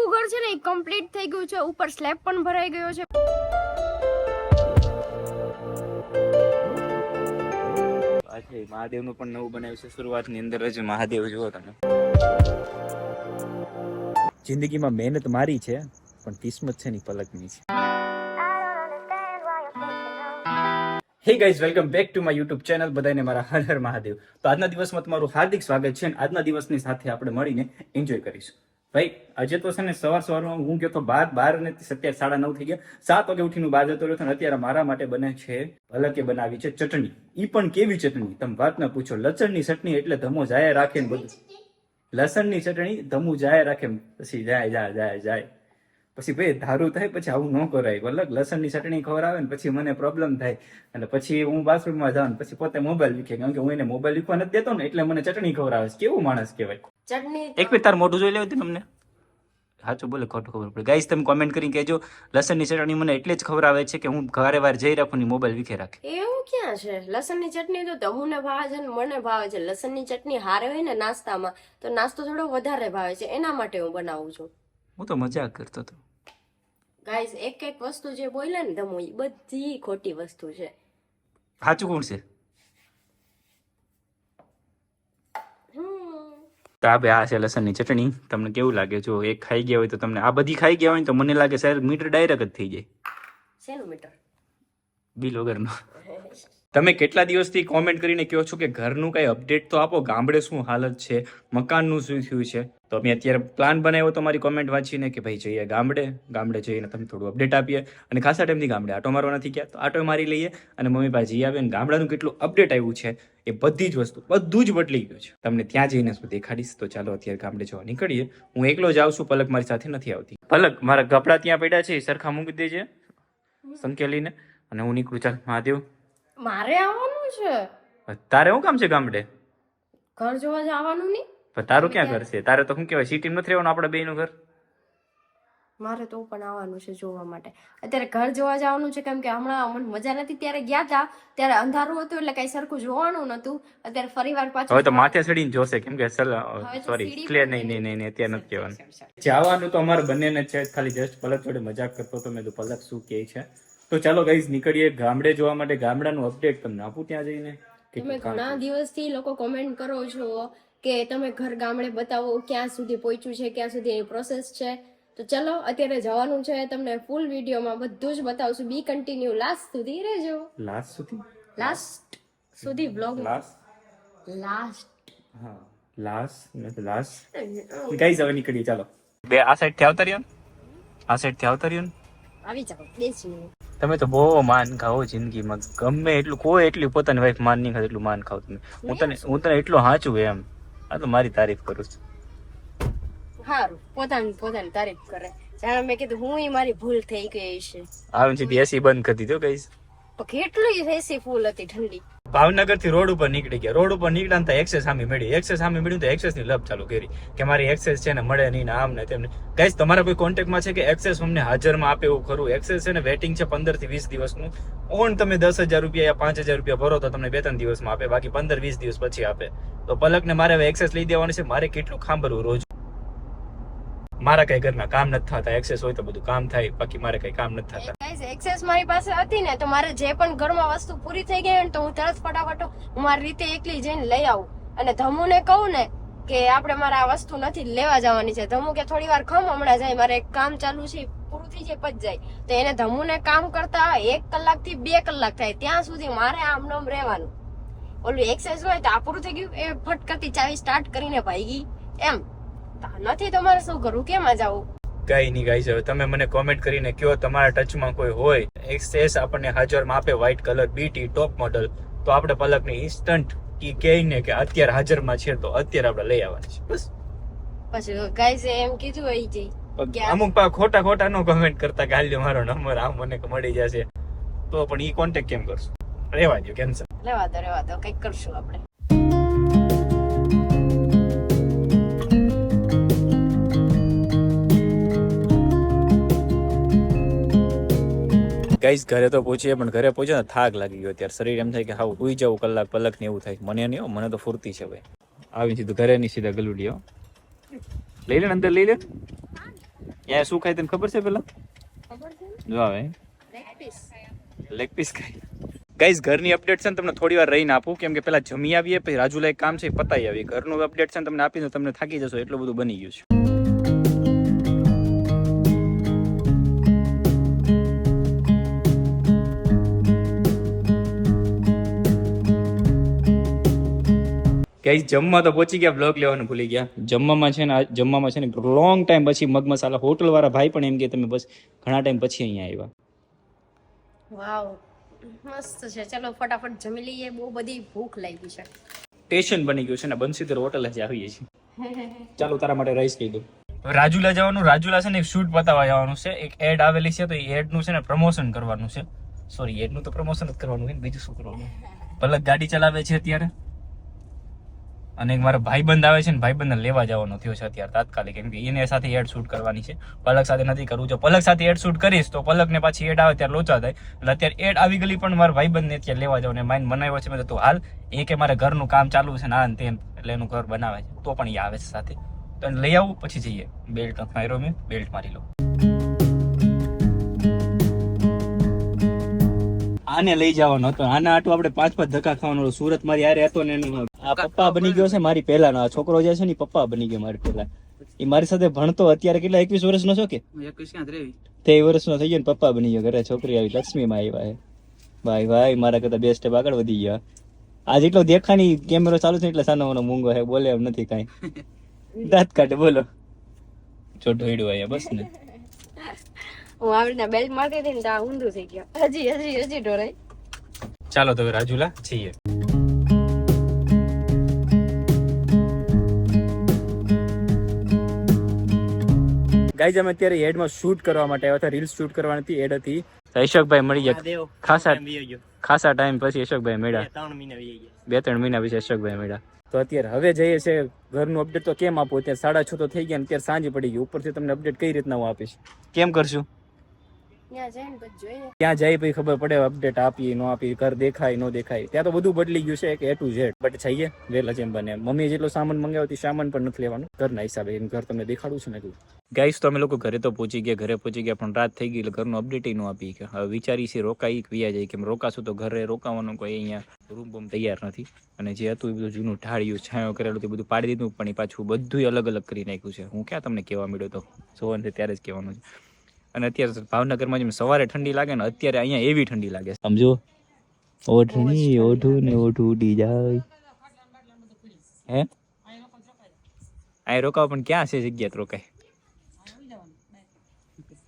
આખું ઘર છે ને એ કમ્પ્લીટ થઈ ગયું છે. ઉપર સ્લેબ પણ ભરાઈ ગયો છે. આજે મહાદેવનું પણ નવું બનાવ્યું છે. શરૂઆતની અંદર જ મહાદેવ જુઓ તમે. જિંદગીમાં મહેનત મારી છે પણ કિસ્મત છે ની પલકની છે. Hey guys welcome back to my YouTube channel બધાને મારા હર હર મહાદેવ. તો આજના દિવસમાં તમારું હાર્દિક સ્વાગત છે અને આજના દિવસની સાથે આપણે મળીને એન્જોય કરીશું. ભાઈ, આજે તો છે ને સવાર સવારમાં હું ગયો તો બાર બાર ને સત્યાર સાડા નવ થઈ ગયા. સાત વાગે ઉઠીને બહાર જતો રહ્યો અને અત્યારે મારા માટે બને છે ભલકે બનાવી છે ચટણી. ઈ પણ કેવી ચટણી? તમે વાત ના પૂછો. લસણની ચટણી એટલે ધમો જાય રાખે ને બધું. લસણની ચટણી, ધમું જાય રાખે પછી જાય જાય જાય જાય. પછી ભાઈ, ધારું થાય, પછી આવું ન કરાય. વલક લસણની ચટણી ખવડાવે ને, પછી મને પ્રોબ્લેમ થાય. અને પછી હું બાથરૂમમાં જાઉં પછી પોતે મોબાઈલ વીખે કારણ કે હું એને મોબાઈલ વીખવા નથી દેતો ને, એટલે મને ચટણી ખવડાવે છે. કેવું માણસ કહેવાય? ચટણી એક મિનિટ તાર મોઢું જોઈ લેવું તમને સાચું બોલે ખોટું ખબર પડે. ગાઈસ તમે કોમેન્ટ કરીને કહેજો લસણની ચટણી મને એટલે જ ખબર આવે છે કે હું ઘરે વાર જઈ રાખું ને મોબાઈલ વિખે રાખે. એવું ક્યાં છે? લસણની ચટણી તો તમને ભાવે છે ને મને ભાવે છે. લસણની ચટણી હારે હોય ને નાસ્તામાં તો નાસ્તો થોડો વધારે ભાવે છે. એના માટે હું બનાવું છું. હું તો મજાક કરતો હતો. ગાઈઝ એક એક વસ્તુ જે બોલે ને તમે બધી ખોટી વસ્તુ છે. સાચું કોણ છે? તો આ ભાઈ આ છે લસણની ચટણી. તમને કેવું લાગે? જો એક ખાઈ ગયા હોય તો તમને આ બધી ખાઈ ગયા હોય તો મને લાગે સાહેબ મીટર ડાયરેક્ટ જ થઈ જાય. શેનું મીટર? બિલ વગરનો. તમે કેટલા દિવસથી કોમેન્ટ કરીને કહો છો કે ઘરનું કાંઈ અપડેટ તો આપો? ગામડે શું હાલત છે? મકાનનું શું થયું છે? તો અમે અત્યારે પ્લાન બનાવ્યો તો મારી કોમેન્ટ વાંચીને કે ભાઈ જઈએ ગામડે. ગામડે જઈને તમને થોડું અપડેટ આપીએ. અને ખાસા ટાઈમથી ગામડે. આટો મારવા નથી ગયા. તો આટો મારી લઈએ અને મમ્મી પાસે જઈ આવે અને ગામડાનું કેટલું અપડેટ આવ્યું છે? એ બધી જ વસ્તુ બધું જ બદલી ગયું છે. તમને ત્યાં જઈને શું દેખાડીશ? તો ચાલો અત્યારે ગામડે જવા નીકળીએ. હું એકલો જ આવું છું પલક મારી સાથે નથી આવતી. પલક મારા કપડા ત્યાં પડ્યા છે સરખા મૂકી દેજે સંકેલીને. અને હું નીકળું ચાલ મહાદેવ. મારે આવવાનું છે? તારે શું કામ છે ગામડે? ઘર જોવા જવાનું નહીં? તારું ક્યાં ઘર છે? તારે તો શું કહેવાય સિટી નથી રહેવાનું આપણે બેયનું ઘર? મારે તો પણ આવવાનું છે જોવા માટે. અત્યારે ઘર જોવા જવાનું છે કેમ કે હમણાં મને મજા નથી. ત્યારે ગયા હતા ત્યારે અંધારું હતું એટલે કઈ સરખું જોવાનું નતું અત્યારે ફરી વાર પાછું હવે તો માથે ચડીને જોશે કેમ કે સોરી ક્લિયર નહીં નહીં. નહીં અત્યારે નથી કહેવાનું. જવાનું તો અમારે બંનેને છે ખાલી જસ્ટ પલક જોડે મજાક કરતો તો મેં તો પલક શું કહે છે? તો ચાલો ગાઈઝ નીકળીએ ગામડે જોવા માટે. ગામડાનું અપડેટ તમને આપું ત્યાં જઈને? તમે ઘણા દિવસથી લોકો કોમેન્ટ કરો છો કે તમે ઘર ગામડે બતાવો ક્યાં સુધી પહોંચ્યું છે ક્યાં સુધી એની પ્રોસેસ છે? તો ચલો અત્યારે જવાનું છે તમને ફૂલ વિડીયોમાં બધું જ બતાવશું. બી કન્ટિન્યુ લાસ્ટ સુધી રહેજો. લાસ્ટ સુધી? લાસ્ટ સુધી બ્લોગ લાસ્ટ લાસ્ટ હા. લાસ્ટ નથી લાસ્ટ ગાઈઝ હવે નીકળીએ ચાલો. બે આ સાઈડથી આવતા રહ્યો આ સાઈડથી આવતા રહ્યો? આવી જાઓ બેસી તમે તો બહુ માન ખાઓ જિંદગીમાં. ગમે એટલું કોઈ એટલી પોતાની વાઈફ માન નહીં ખાતું એટલું માન ખાવ તમે. હું તને હું તને એટલો હાચું એમ. આ તો મારી તારીફ કરું છું. સારું પોતાની પોતાની તારીફ કરે. જાણે મેં કીધું હું મારી ભૂલ થઈ ગઈ છે આવું સીધી એસી બંધ કરી દીધો ગઈશ કેટલી એસી ફૂલ હતી ઠંડી. ભાવનગરથી રોડ ઉપર નીકળી ગયા. રોડ ઉપર નીકળ્યા તો એક્સેસ સામે મળી. એક્સેસ સામે મળ્યું તો એક્સેસની લપ ચાલુ કરી. કે મારી એક્સેસ છે ને મળે નહીં ને આમ ને તેમને ગાઈસ તમારા કોઈ કોન્ટેક્ટમાં છે કે એક્સેસ અમને હાજરમાં આપે એવું ખરું? એક્સેસ છે ને વેટિંગ છે પંદરથી વીસ દિવસનું. ઓન તમે દસ હજાર રૂપિયા યા પાંચ હજાર રૂપિયા ભરો તો તમને બે ત્રણ દિવસમાં આપે બાકી પંદર વીસ દિવસ પછી આપે. તો પલકને મારે હવે એક્સેસ લઈ દેવાનું છે. મારે કેટલું ખાંભરવું રોજ? મારા કઈ ઘરના કામ નથી થતા એક્સેસ હોય તો બધું કામ થાય, બાકી મારે કઈ કામ નથી થતા. ગાઈઝ એક્સેસ મારી પાસે હતી ને, તો મારે જે પણ ઘરમાં વસ્તુ પૂરી થઈ ગઈ તો હું તરત ફટાફટ મારી રીતે એકલી જઈને લઈ આવું. અને ધમુને કહું ને કે આપણે મારે આ વસ્તુ નથી લેવા જવાની છે. ધમુ કે થોડી વાર ખમ, હમણાં જાય, મારે કામ ચાલુ છે પૂરું થઈ જાય પચ જાય. તો એને ધમુને કામ કરતા એક કલાકથી બે કલાક થાય, ત્યાં સુધી મારે આમ નામ રહેવાનું. ઓલું એક્સેસ હોય તો આ પૂરું થઈ ગયું, એ ફટકતી ચાવી સ્ટાર્ટ કરીને ભાઈ ગઈ એમ. નથી તમારે શું કરવું? કેમ જવું? કઈ નહીં ગાઈસ હવે તમે મને કોમેન્ટ કરીને કયો તમારા ટચમાં કોઈ હોય. એક્સેસ આપણને હાજરમાં આપે white colour BT top model તો આપણે પલકને ઇન્સ્ટન્ટ કી કહીને કે અત્યારે હાજરમાં છે તો અત્યારે આપણે લઈ આવવાની છે બસ. પછી ગાઈઝ એમ કીધું હોય જઈ અમુક પા ખોટા ખોટા નો કમેન્ટ કરતા ગાલ્યો મારો નંબર આ મને મળી જશે. તો પણ ઈ કોન્ટેક્ટ કેમ કરશું? રેવા દો કેન્સલ રેવા દો રેવા દો કંઈક કરશું આપણે. ગાઈસ ઘરે તો પહોંચીએ પણ ઘરે પહોંચે ને થાક લાગી ગયો ત્યારે શરીર એમ થાય કે હાવ ઉઈ જવું કલાક પલક ને એવું થાય. મને નહીં મને તો ફૂર્તી છે ભાઈ. આવી સીધું ઘરે ની સીધા ગલુડી, હો. લઈ લે ને અંદર, લઈ લે. ત્યાં શું ખાય તને ખબર છે પેલા? જો આવે. લેગ પીસ ખાય. ગાઈઝ ઘરની અપડેટ છે ને તમને થોડી વાર રહીને આપું. કેમ કે પેલા જમી આવીએ, પછી રાજુલા એક કામ છે પતાવી આવીએ. ઘરનું અપડેટ છે ને તમને આપીને તમને થાકી જશો, એટલું બધું બની ગયું છે. ગાઈઝ જમવા તો પહોંચી ગયા બ્લોગ લેવાનું ભૂલી ગયા. જમવામાં છે ને જમવામાં છે ને લોંગ ટાઈમ પછી મગ મસાલા હોટલ વાળા ભાઈ પણ એમ કે તમે બસ ઘણા ટાઈમ પછી અહીંયા આવ્યા. વાવ મસ્ત છે. ચલો ફટાફટ જમી લઈએ. બહુ બધી ભૂખ લાગી છે. સ્ટેશન બની ગયું છે ને બંસીધર હોટલ જ આવીએ છીએ. ચાલો તારા માટે રાઈસ કહી દઉં. રાજુલા જવાનું રાજુલા છે ને એક શૂટ બતાવવા જવાનું છે. એક એડ આવેલી છે તો એ એડનું છે ને પ્રમોશન કરવાનું છે. સોરી એડનું તો પ્રમોશન જ કરવાનું હોય બીજું શું કરવાનું? પલક ગાડી ચલાવે છે અત્યારે. અને મારો ભાઈબંધ આવે છે ને, ભાઈબંધને લેવા જવાનો થયો છે અત્યારે તાત્કાલિક, કેમ કે એને સાથે એડ શૂટ કરવાની છે. પલક સાથે નથી કરવું જો પલક સાથે એડ શૂટ કરીશ, તો પલકને પાછી એડ આવે ત્યારે લોચા થાય. એટલે અત્યારે એડ આવી ગઈ પણ મારા ભાઈબંધને અત્યારે લેવા જવાનું માઇન્ડ બનાવ્યો છે, મેં તો હાલ, એ કે મારે ઘરનું કામ ચાલુ છે ના તેમ, એટલે એનું ઘર બનાવે છે. તો પણ એ આવે છે સાથે. તો એને લઈ આવું, પછી જઈએ. બેલ્ટ માર્યો મેં બેલ્ટ મારી લઉં. આને લઈ જવાનો હતો. આના આટો આપણે પાંચ પાંચ ધક્કા ખાવાનો સુરત મારી યારે હતો ને એનું આ પપ્પા બની ગયો છે મારી પહેલાનો. આ છોકરો જે છે ને પપ્પા બની ગયો મારી પહેલા. એ મારી સાથે ભણતો અત્યારે કેટલા એકવીસ વર્ષનો છો કે? તે વર્ષનો થઈ ગયો ને પપ્પા બની ગયો. ઘરે છોકરી આવી લક્ષ્મીમાં આવ્યા છે. ભાઈ ભાઈ મારા કરતા બે સ્ટેપ આગળ વધી ગયા. આ જેટલો દેખાની કેમેરો ચાલુ છે એટલે સાનો મોનો મૂંગો હે બોલે એમ નથી કાઈ. દાંત કાઢે બોલો. છોટો હેડ્યો આયા બસ ને. હું આવી બેલ્ટ મારતી હતી ને તો ઊંધું થઈ ગયો. હજી હજી હજી ઢોરાય. ચાલો તો રાજુલા છીએ. ગાઈઝ અમે અત્યારે એડમાં શૂટ કરવા માટે આવ્યા હતા. રીલ શૂટ કરવાની હતી એડ હતી. અશોકભાઈ મળી ગયા. ખાસા ખાસા ટાઈમ પછી અશોકભાઈ મળ્યા. બે ત્રણ મહિના પછી અશોકભાઈ મળ્યા. તો અત્યારે હવે જઈએ છે ઘરનું અપડેટ તો કેમ આપું? અત્યારે સાડા છ તો થઈ ગયા અત્યારે સાંજ પડી ગઈ ઉપરથી તમને અપડેટ કઈ રીતના હું આપીશ? કેમ કરશું? ત્યાં જાય પછી ખબર પડે અપડેટ આપીએ ન આપીએ ઘર દેખાય ન દેખાય. ત્યાં તો બધું બદલી ગયું છે કે એ ટુ ઝેડ બટ જઈએ વહેલા જેમ બને. મમ્મી જેટલો સામાન મંગાવ્યો તે સામાન પણ નથી લેવાનું. ઘરના હિસાબે એમ ઘર તમને દેખાડું છે ને એટલું ગાઈસ તો અમે લોકો ઘરે તો પહોંચી ગયા ઘરે પહોંચી ગયા પણ રાત થઈ ગઈ એટલે ઘરનું અપડેટ ન આપી કે. હવે વિચારી છે રોકાઈ વ્યા જાય કેમ? રોકાશું તો ઘરે રોકાવાનું કોઈ અહીંયા રૂમ બૂમ તૈયાર નથી. અને જે હતું એ બધું જૂનું ઢાળ્યું છાંયો કરેલું તે બધું પાડી દીધું પણ એ પાછું બધું અલગ અલગ કરી નાખ્યું છે. હું ક્યાં તમને કહેવા મળ્યો તો? જોવાનું છે ત્યારે જ કહેવાનું છે. અને અત્યારે ભાવનગરમાં જેમ સવારે ઠંડી લાગે ને અત્યારે અહીંયા એવી ઠંડી લાગે સમજો? ઓઢણી ઓઢું ને ઓઢું ઉડી જાય. હે? અહીં રોકાવ પણ ક્યાં છે જગ્યા તો રોકાય?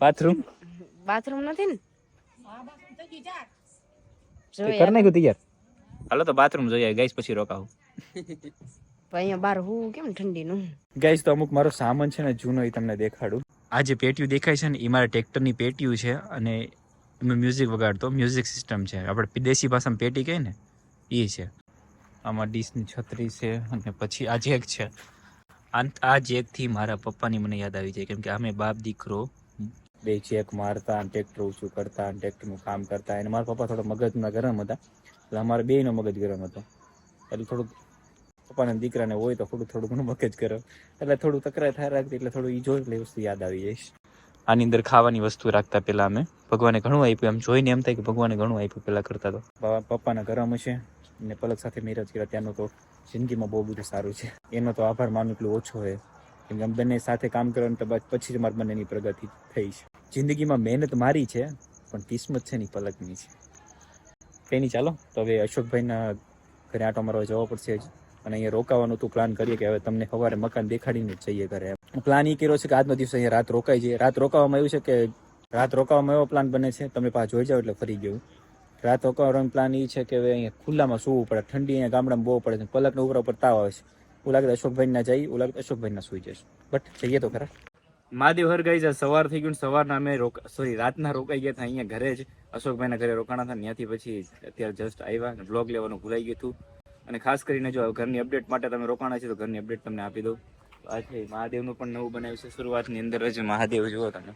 બાથરૂમ? બાથરૂમ નથી ને? કર નાખ્યું તૈયાર? હાલો તો બાથરૂમ જોઈએ ગાઈસ પછી રોકાવું. અહીંયા બાર હું કેમ ઠંડીનું? ગાઈસ તો અમુક મારો સામાન છે ને જૂનો એ તમને દેખાડું. આ જે પેટીયું દેખાય છે ને એ મારા ટ્રેક્ટરની પેટીઓ છે અને એમાં મ્યુઝિક વગાડતો. મ્યુઝિક સિસ્ટમ છે. આપણે દેશી ભાષામાં પેટી કહીએ ને એ છે. આમાં ડીશની છત્રી છે અને પછી આ જેક છે. આ જેકથી મારા પપ્પાની મને યાદ આવી જાય. કેમ કે અમે બાપ દીકરો બે ચેક મારતા અને ટ્રેક્ટર ઊંચું કરતા અને ટ્રેક્ટરનું કામ કરતા. અને મારા પપ્પા થોડા મગજના ગરમ હતા. એટલે અમારે બેયનો મગજ ગરમ હતો. એટલે થોડુંક પપ્પાના દીકરાને હોય તો થોડું થોડું ઘણું મગજ કરો એટલે થોડું તકરાર થાય રાખતી એટલે થોડું ઈ જોઈ એટલે વસ્તુ યાદ આવી જઈશ આની અંદર ખાવાની વસ્તુ રાખતા પેલા અમે. ભગવાને ઘણું આપ્યું એમ જોઈને એમ થાય કે ભગવાને ઘણું આપ્યું પેલા કરતા તો. પપ્પાના ગરમ છે ને પલક સાથે મેરેજ કર્યા ત્યાંનું તો જિંદગીમાં બહુ બધું સારું છે. એનો તો આભાર માનું એટલું ઓછો હોય કેમ કે અમે બંને સાથે કામ કરવાનું તો પછી જ મારે બંનેની પ્રગતિ થઈ છે. જિંદગીમાં મહેનત મારી છે પણ કિસ્મત છે ને પલકની છે. તેની ચાલો. તો હવે અશોકભાઈના ઘરે આટો મારવા જવો પડશે અને અહીંયા રોકાવાનું તું પ્લાન કરીએ કે હવે તમને સવારે મકાન દેખાડીને જ જઈએ ઘરે. પ્લાન એ કર્યો છે કે આજનો દિવસ અહીંયા રાત રોકાઈ જઈએ રાત રોકાવામાં આવ્યું છે કે રાત રોકાવામાં એવો પ્લાન બને છે, તમે પાછા જોઈ જાઓ એટલે ફરી ગયું. રાત રોકાવાનો પ્લાન એ છે કે હવે અહીંયા ખુલ્લામાં સૂવું પડે. ઠંડી અહીંયા ગામડામાં બહુ પડે છે. પલકને ઉપર ઉપર તાવ આવે છે. એવું લાગે અશોકભાઈ ના જઈ એવું લાગે અશોકભાઈ ના સુઈ જશે. બટ જઈએ તો ખરા. મહાદેવ હર ગઈ છે સવાર થઈ ગયું સવારના અમે રોકા સોરી રાતના રોકાઈ ગયા હતા અહીંયા ઘરે જ. અશોકભાઈના ઘરે રોકાણા હતા, ત્યાંથી પછી અત્યારે જસ્ટ આવ્યા બ્લોગ લેવાનું ભૂલાઈ ગયું હતું. અને ખાસ કરીને જો ઘરની અપડેટ માટે તમે રોકાણા છે તો ઘરની અપડેટ તમને આપી દઉં. આ મહાદેવનું પણ નવું બનાવ્યું છે. શરૂઆતની અંદર જ મહાદેવ જુઓ તમે.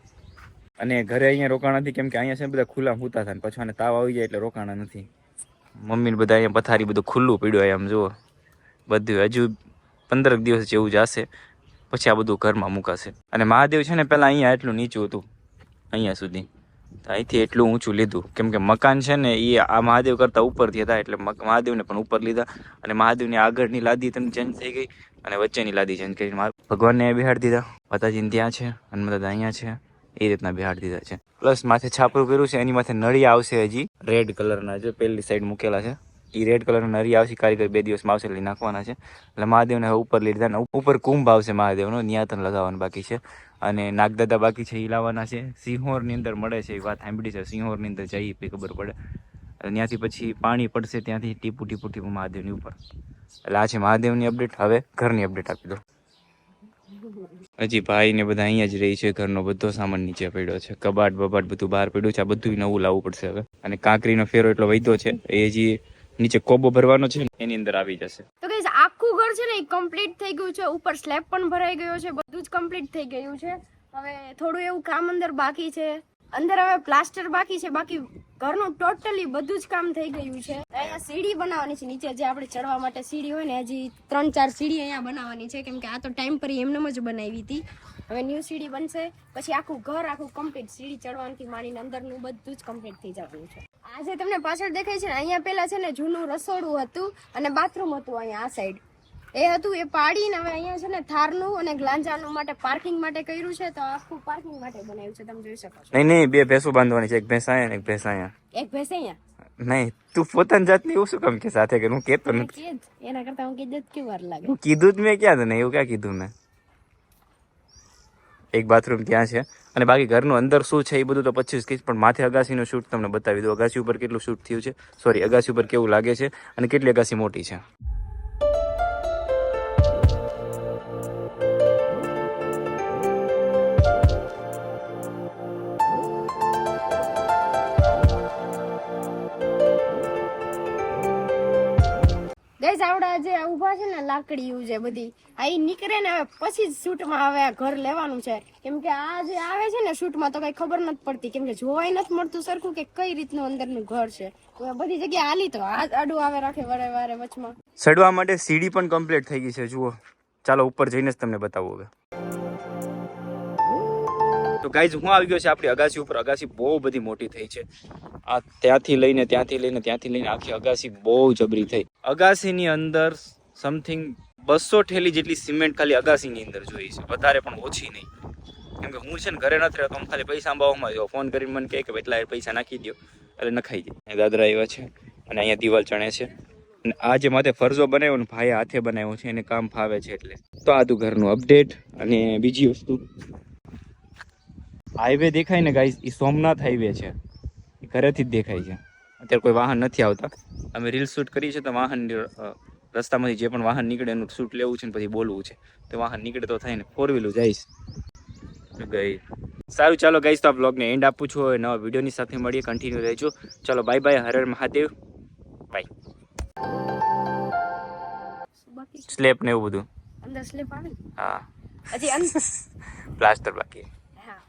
અને ઘરે અહીંયા રોકાણા નથી, કેમ કે અહીંયા છે બધા ખુલ્લા હુતા હતા પછી તાવ આવી જાય એટલે રોકાણા નથી. મમ્મીને બધા અહીંયા પથારી બધું ખુલ્લું પીડ્યું આમ જુઓ. બધું હજુ પંદરક દિવસ જેવું જશે પછી આ બધું ઘરમાં મુકાશે. અને મહાદેવ છે ને પહેલાં અહીંયા એટલું નીચું હતું, અહીંયા સુધી. અહીંથી એટલું ઊંચું લીધું. કેમ કે મકાન છે ને એ આ મહાદેવ કરતાં ઉપરથી હતા, એટલે મહાદેવને પણ ઉપર લીધા અને મહાદેવની આગળની લાદી તમને ચેન્જ થઈ ગઈ અને વચ્ચેની લાદી ચેન્જ કરી. ભગવાનને ભગવાનને બિહાડી દીધા. માતાજીને ત્યાં છે અને દાદા અહીંયા છે. એ રીતના બિહાડી દીધા છે. પ્લસ માથે છાપરું કર્યું છે, એની માથે નળી આવશે હજી. રેડ કલરના જે પહેલી સાઈડ મૂકેલા છે. એ રેડ કલરનું નરી આવશે, કારીગર બે દિવસમાં આવશે, એટલે નાખવાના છે. એટલે મહાદેવને ઉપર લીધા ઉપર કુંભ આવશે મહાદેવનો, નિયાતન લગાવવાનું બાકી છે. અને નાગદાદા બાકી છે એ લાવવાના છે. સિંહોરની અંદર મળે છે એ વાત સાંભળી છે. સિંહોરની અંદર જઈએ પછી ખબર પડે. ત્યાંથી પછી પાણી પડશે, ત્યાંથી ટીપુ ટીપુ ટીપુ મહાદેવની ઉપર. એટલે આ છે મહાદેવની અપડેટ હવે ઘરની અપડેટ આપી દો હજી ભાઈ ને બધા અહીંયા જ રહી છે, ઘરનો બધો સામાન નીચે પડ્યો છે. કબાટ, બબાટ બધું બહાર પડ્યું છે. આ બધું નવું લાવવું પડશે હવે. અને કાંકરીનો ફેરો એટલો વધ્યો છે, એ હજી નીચે કોબો ભરવાનો છે એની અંદર આવી જશે. તો કઈ આખું ઘર છે ને કમ્પ્લીટ થઈ ગયું છે. ઉપર સ્લેબ પણ ભરાઈ ગયો છે. બધું જ કમ્પ્લીટ થઈ ગયું છે. હવે થોડું એવું કામ અંદર બાકી છે. અંદર હવે પ્લાસ્ટર બાકી છે, બાકી ઘરનું ટોટલી બધું જ કામ થઈ ગયું છે. અહીંયા સીડી બનાવવાની છે, નીચે જે આપણે ચડવા માટે સીડી હોય ને, હજી ત્રણ ચાર સીડી અહીંયા બનાવવાની છે, કેમ કે આ તો ટાઈમ પર એમનેમ જ બનાવી હતી. હવે ન્યૂ સીડી બનશે, પછી આખું ઘર, આખું કમ્પ્લીટ સીડી ચડવાથી માંડીને અંદરનું બધું જ કમ્પ્લીટ થઈ જવાનું છે. આજે તમને પાછળ દેખાય છે ને, અહીંયા પહેલાં છે ને જૂનું રસોડું હતું અને બાથરૂમ હતું અહીંયા આ સાઈડ એ હતું એ પાડીને હવે અહીંયા છે ને થારનું અને ગ્લાંજાનું માટે પાર્કિંગ માટે કર્યું છે તો આખું પાર્કિંગ માટે બનાવ્યું છે તમે જોઈ શકો છો. નહીં નહીં બે ભેંસો બાંધવાની છે એક ભેંસ અહીંયા ને એક ભેંસ અહીંયા. એક ભેંસ અહીંયા? નહીં તું પોતાની જાતની એવું શું કામ કે સાથે કે હું કેતો નથી. એના કરતા હું કીધું જ કેવું વાર લાગે. હું કીધું જ મેં ક્યાં તને એવું ક્યાં કીધું મેં? એક બાથરૂમ ત્યાં છે અને બાકી ઘરનું અંદર શું છે એ બધું તો પછી કહીશ પણ માથે અગાસીનું શૂટ તમને બતાવી દઉં. અગાસી ઉપર કેટલું શૂટ થયું છે? સોરી અગાસી ઉપર કેવું લાગે છે? અને કેટલી અગાસી મોટી છે? ને, લાકડીયું છે બધી. આ ઈ નીકળે ને હવે પછી જ શૂટમાં હવે આ ઘર લેવાનું છે. કેમ કે આ જે આવે છે ને શૂટમાં તો કઈ ખબર નથી પડતી. કેમ કે જોવાય નથી મળતું સરખું કે કઈ રીતનું અંદરનું ઘર છે. બધી જગ્યાએ હાલી તો આ આડું આવે રાખે વારે વારે વચમાં. ચડવા માટે સીડી પણ કમ્પ્લીટ થઈ ગઈ છે, જુઓ. ચાલો, ઉપર જઈને જ તમને બતાવું હવે. તો ગાઈઝ હું આવી ગયો છે આપણી અગાસી ઉપર. અગાસી બહુ બધી મોટી થઈ છે. આ ત્યાંથી લઈને ત્યાંથી લઈને ત્યાંથી લઈને આખી અગાસી બહુ જબરી થઈ. અગાસીની અંદર સમથિંગ બસો ઠેલી જેટલી સિમેન્ટ ખાલી અગાસીની અંદર જોઈ છે. વધારે પણ ઓછી નહીં. કેમ કે હું છે ને ઘરે નથી રહેતો હું ખાલી પૈસા અંબાવવામાં જો ફોન કરીને મને કહે કે એટલા પૈસા નાખી દો એટલે નખાઈ દે દાદરા આવ્યા છે અને અહીંયા દિવાલ ચણે છે. અને આ જે માથે ફરજો બનાવ્યો ને ભાઈએ હાથે બનાવ્યો છે, એને કામ ફાવે છે એટલે. તો આ તું ઘરનું અપડેટ અને બીજી વસ્તુ. હાઈવે દેખાય ને ગાઈઝ એ સોમનાથ હાઈવે છે. એ ઘરેથી જ દેખાય છે. અત્યારે કોઈ વાહન નથી આવતા. અમે રીલ શૂટ કરી છે તો વાહન રસ્તામાંથી જે પણ વાહન નીકળે એનું શૂટ લેવું છે ને પછી બોલવું છે. તો વાહન નીકળે તો થાય ને ફોર વ્હીલું જઈશ ગઈ. સારું ચાલો ગઈશ તો આ બ્લોગને એન્ડ આપું છું. હવે નવા વિડીયોની સાથે મળીએ. કન્ટિન્યુ રહેજો. ચાલો bye bye Har Har Mahadev. Bye slap ને એવું બધું. અંદર સ્લેપ આવે હા. હજી અંદર પ્લાસ્ટર બાકી. હા.